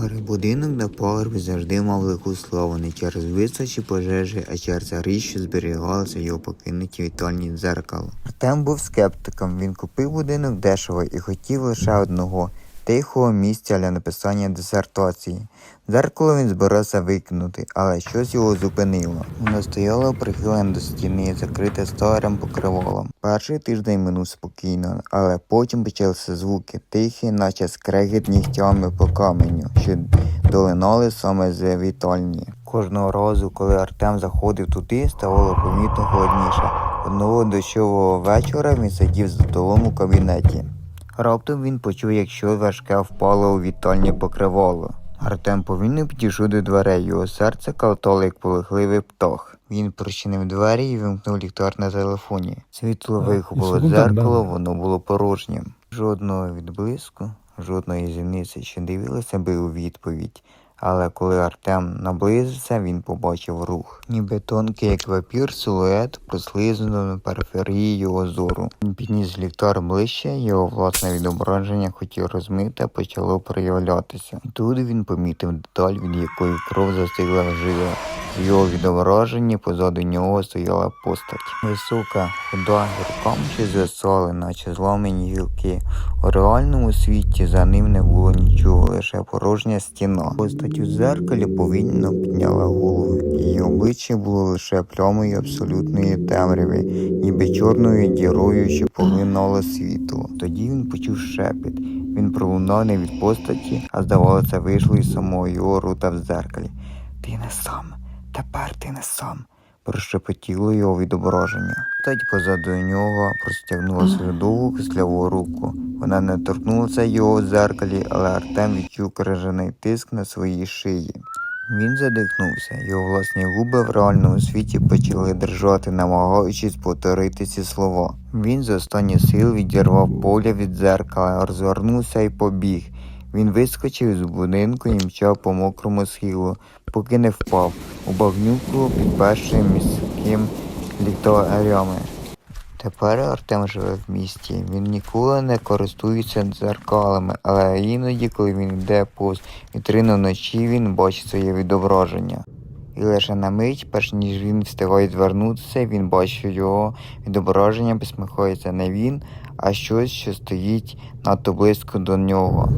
Старий будинок на пагорбі завжди мав велику славу не через височі пожежі, а через річ, що зберігалися його покинуті вітальні дзеркало. Артем був скептиком. Він купив будинок дешево і хотів лише одного тихого місця для написання дисертації. Дзеркало він збирався викинути, але щось його зупинило. Воно стояло прихилене до стіни, закрите старим покривалом. Перший тиждень минув спокійно, але потім почалися звуки, тихі, наче скрегіт нігтями по каменю, що долинали саме з вітальні. Кожного разу, коли Артем заходив туди, ставало помітно холодніше. Одного дощового вечора він сидів за столом у кабінеті. Раптом він почув, як щось важке впало у вітальне покривало. Артем повільно підійшов до дверей, його серце калатало, як полихливий птах. Він прочинив двері і вимкнув ліхтар на телефоні. Світло вихопило дзеркало, воно було порожнім. Жодного відблиску, жодної зіниці, що дивилася би у відповідь. Але коли Артем наблизився, він побачив рух. Ніби тонкий, як вапір, силует прослизнув на периферії його зору. Він підніс ліхтар ближче, його власне відображення хотів розмити, а почало проявлятися. І тут він помітив деталь, від якої кров застигла в. В його відображенні позаду нього стояла постать. Висока, худа, руками що звисали, наче зламані гілки. У реальному світі за ним не було нічого, лише порожня стіна. Постать у зеркалі повільно підняла голову. Її обличчя було лише плямою абсолютної темряви, ніби чорною дірою, що поглинало світло. Тоді він почув шепіт. Він пролунав не від постаті, а здавалося, вийшло із самого його рута в зеркалі. Ти не сам, тепер ти не сам. Прошепотіло його відображення. Тать позаду нього простягнула свою довгу кисляву руку. Вона не торкнулася його в зеркалі, але Артем відчув крижаний тиск на своїй шиї. Він задихнувся, його власні губи в реальному світі почали дрижати, намагаючись повторити ці слова. Він з останніх сил відірвав поля від дзеркала, розвернувся і побіг. Він вискочив з будинку і мчав по мокрому схилу, поки не впав у багнюку під першим міським ліхтарями. Тепер Артем живе в місті. Він ніколи не користується дзеркалами, але іноді, коли він йде повз вітрину вночі, він бачить своє відображення. І лише на мить, перш ніж він встигає звернутися, він бачить його відображення, посміхається не він, а щось, що стоїть надто близько до нього.